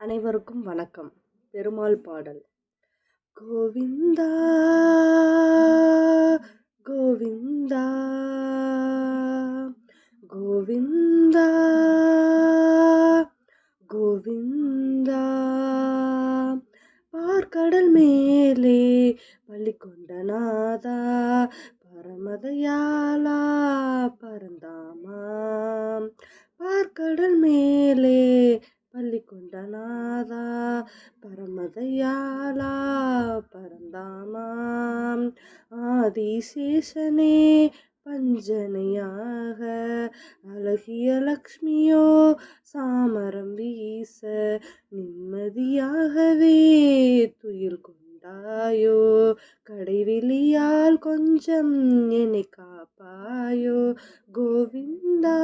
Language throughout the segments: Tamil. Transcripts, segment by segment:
அனைவருக்கும் வணக்கம். பெருமாள் பாடல். கோவிந்தா கோவிந்தா கோவிந்தா கோவிந்தா. பார்க்கடல் மேலே பள்ளி கொண்ட நாதா பரமதயாலா பரந்தாமா. பார்க்கடல் மேலே பள்ளி கொண்ட நாதா பரந்தாமாம் ஆதிசேஷனே? பஞ்சனையாக? அழகிய லக்ஷ்மியோ? சாமரம் வீச? நிம்மதியாகவே துயில் கொண்டாயோ? கடைவிழியால் கொஞ்சம் என்னை காப்பாயோ? கோவிந்தா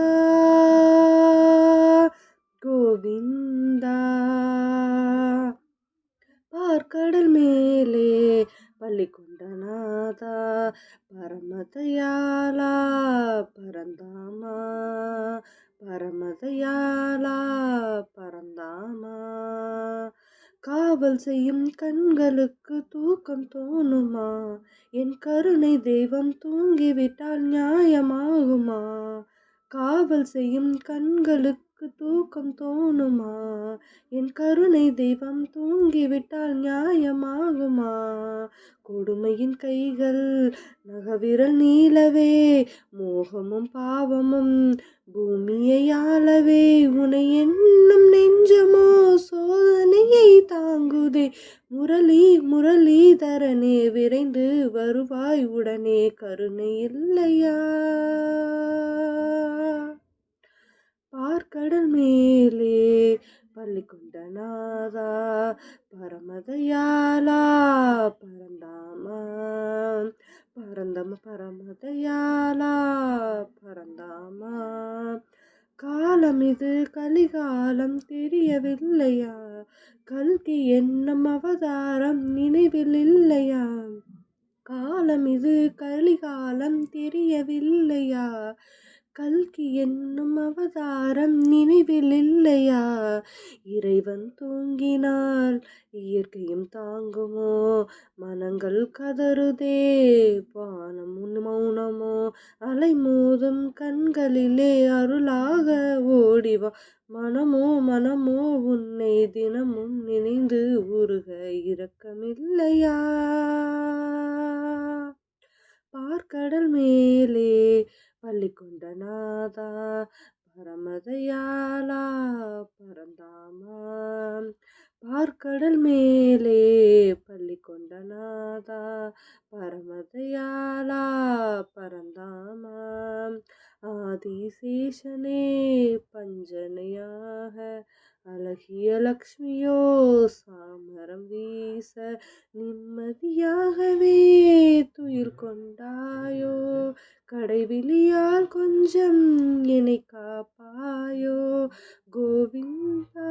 பள்ளிக்கொண்டநாதா பரமதயாலா பரந்தாமா பரமதயாலா பரந்தாமா. காவல் செய்யும் கண்களுக்கு தூக்கம் தோணுமா? என் கருணை தெய்வம் தூங்கிவிட்டால் நியாயமாகுமா? காவல் செய்யும் கண்களுக்கு தூக்கம் தோணுமா? என் கருணை தெய்வம் தூங்கிவிட்டால் நியாயமாகுமா? கொடுமையின் கைகள் நகவிரல் நீளவே மோகமும் பாவமும் பூமியை ஆளவே. உனை என்னும் நெஞ்சமோ சோதனையை தாங்குதே. முரளி முரளிதரனே விரைந்து வருவாய் உடனே. கருணை இல்லையா? பார்க்கடல் மேலே பள்ளி கொண்ட நாதா பரமதையாலா பரந்தாமா. பரந்தம பரமதையாலா பரந்தாமா. காலம் இது கலிகாலம் தெரியவில்லையா? கல்கி என்னும் அவதாரம் நினைவில் இல்லையா? காலம் இது கலிகாலம் தெரியவில்லையா? கல்கி என்னும் அவதாரம் நினைவில் இல்லையா? இறைவன் தூங்கினால் இயற்கையும் தாங்குமோ? மனங்கள் கதறுதே வானம் மௌனமோ? அலை மோதும் கண்களிலே அருளாக ஓடிவா மனமோ மனமோ உன்னை தினமும் நினைந்து உருக இரக்கமில்லையா? பார்க்கடல் மேலே பள்ளி கொண்ட நாதா பரமதயாலா பரந்தாமா பார்க்கடல் மேலே பள்ளி கொண்ட நாதா பரமதயாலா பரந்தாமா ஆதிசேஷனே பஞ்சனையாக அழகிய லக்ஷ்மியோ சாமரம் வீச நிம்மதியாகவே துயில் கொண்டாயோ கடைவிழியால் கொஞ்சம் என்னை காப்பாயோ கோவிந்தா கோவிந்தா